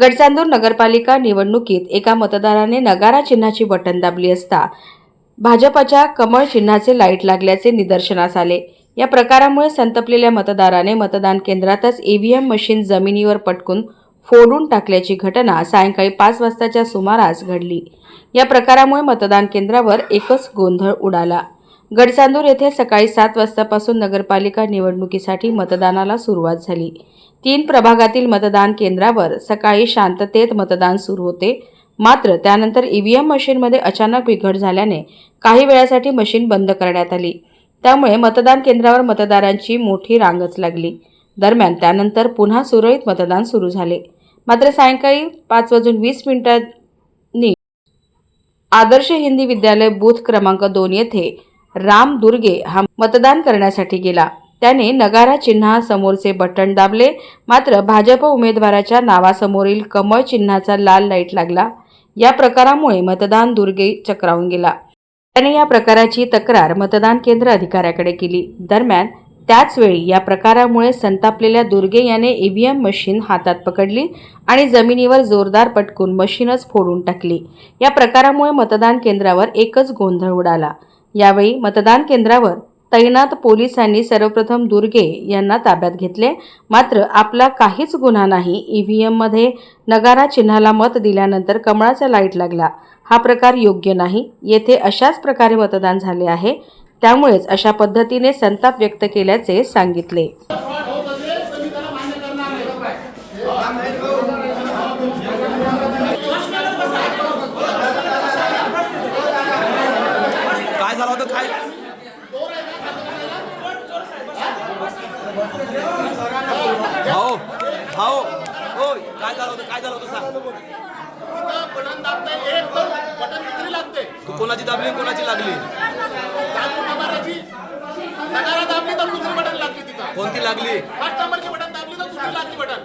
गडचांदूर नगरपालिका निवडणुकीत एका मतदाराने नगारा चिन्हाची बटन दाबली असता भाजपच्या कमळ चिन्हाचे लाइट लागल्याचे निदर्शनास आले. या प्रकारामुळे संतपलेल्या मतदाराने मतदान केंद्रातच ईव्हीएम मशीन जमिनीवर पटकून फोडून टाकल्याची घटना सायंकाळी पाच वाजताच्या सुमारास घडली. या प्रकारामुळे मतदान केंद्रावर एकच गोंधळ उडाला. गडचांदूर येथे सकाळी सात वाजतापासून नगरपालिका निवडणुकीसाठी मतदानाला सुरुवात झाली. तीन प्रभागातील मतदान केंद्रावर सकाळी शांततेत मतदान सुरू होते. मात्र त्यानंतर ईव्हीएम मशीनमध्ये अचानक बिघड झाल्याने काही वेळासाठी मशीन बंद करण्यात आली. त्यामुळे मतदान केंद्रावर मतदारांची मोठी रांगच लागली. दरम्यान त्यानंतर पुन्हा सुरळीत मतदान सुरू झाले. मात्र सायंकाळी पाच वाजून वीस मिनिटांनी आदर्श हिंदी विद्यालय बूथ क्रमांक दोन येथे राम दुर्गे हा मतदान करण्यासाठी गेला. त्याने नगारा चिन्हासमोरचे बटण दाबले. मात्र भाजप उमेदवाराच्या नावासमोरील कमळ चिन्हाचा लाल लाइट लागला. या प्रकारामुळे मतदान दुर्गे चक्रावून गेला. त्याने या प्रकाराची तक्रार मतदान केंद्र अधिकाऱ्याकडे केली. दरम्यान त्याचवेळी या प्रकारामुळे संतापलेल्या दुर्गे याने ईव्हीएम मशीन हातात पकडली आणि जमिनीवर जोरदार पटकून मशीनच फोडून टाकली. या प्रकारामुळे मतदान केंद्रावर एकच गोंधळ उडाला. यावेळी मतदान केंद्रावर तैनात पोलिसांनी सर्वप्रथम दुर्गे यांना ताब्यात घेतले. मात्र आपला काहीच गुन्हा नाही. ईव्हीएममध्ये नगारा चिन्हाला मत दिल्यानंतर कमळाचा लाइट लागला. हा प्रकार योग्य नाही. येथे अशाच प्रकारे मतदान झाले आहे. त्यामुळेच अशा पद्धतीने संताप व्यक्त केल्याचे सांगितले काय झालं होतं काय भाऊ भाऊ. हो काय झालं होतं काय झालं होतं सांग. बटन दाबते एक बटन दुसरी लागते तू कोणाची दाबली कोणाची लागली? दाबली तर दुसरी बटन लागली तिथं कोणती लागली? पाच नंबरची बटन दाबली तर दुसरी लागली बटन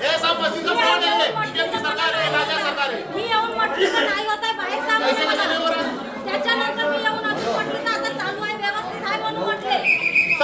हे सब मशीनचं फ्रॉड आहे बीजेपी सरकार आहे राजा सरकार आहे मी येऊन म्हटलं नाही होत आहे बाहेर पैसे त्याच्यानंतर मी येऊन अजून म्हटलं तर आता चालू आहे व्यवस्थित आहे म्हणून म्हटले सब